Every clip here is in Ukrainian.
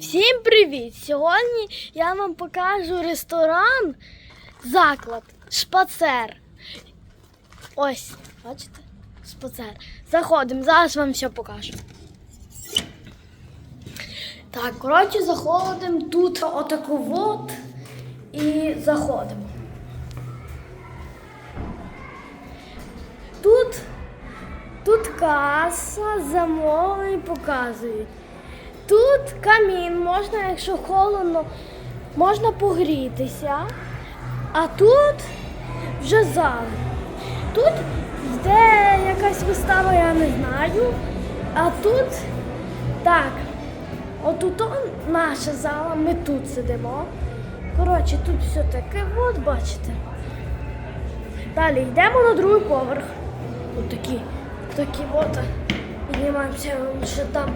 Всім привіт! Сьогодні я вам покажу ресторан, заклад, шпацер. Ось, бачите? Шпацер. Заходимо, зараз вам все покажу. Так, коротше, заходимо тут отаку от і заходимо. Тут, тут каса, замовлення показують. Тут камін, можна, якщо холодно, можна погрітися. А тут вже зал. Тут йде якась вистава, я не знаю. А тут так, отут наша зала, ми тут сидимо. Коротше, тут все таке, от бачите. Далі йдемо на другий поверх. Ось такі, такі от. Піднімаємося ще там.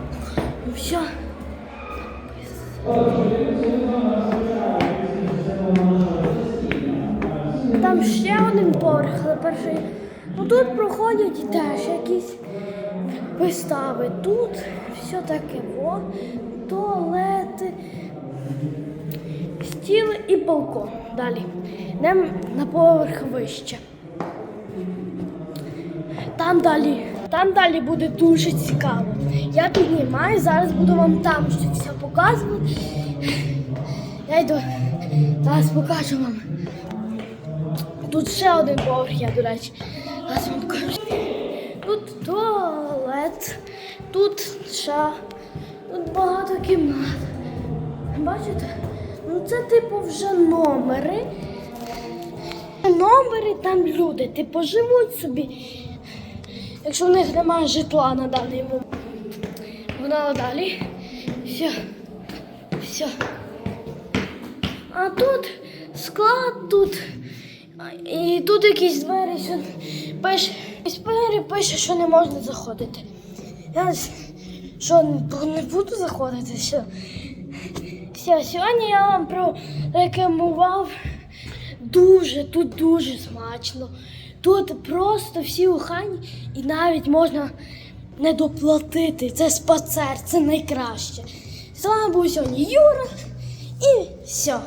Ну все. Там ще один поверх, але перший. Ну тут проходять теж якісь вистави. Тут все таке, о, туалети, стіл і балкон. Далі. Йдемо на поверх вище. Там далі, там далі буде дуже цікаво. Я піднімаю, зараз буду вам там все показувати. Я йду, зараз покажу вам. Тут ще один поверх, я, до речі. Зараз вам покажу. Тут туалет, тут ще, тут багато кімнат. Бачите? Ну це типу вже номери. Номери там люди, типу, живуть собі якщо в них немає житла на даний момент. Вона далі. Все. Все. А тут склад тут. І тут якісь двері, пише, двері пише, що не можна заходити. Я що не буду заходити, все. Все, сьогодні я вам прорекламував дуже, тут дуже смачно. Тут просто всі ухані і навіть можна не доплатити. Це спацер, це найкраще. З вами був сьогодні Юра і все.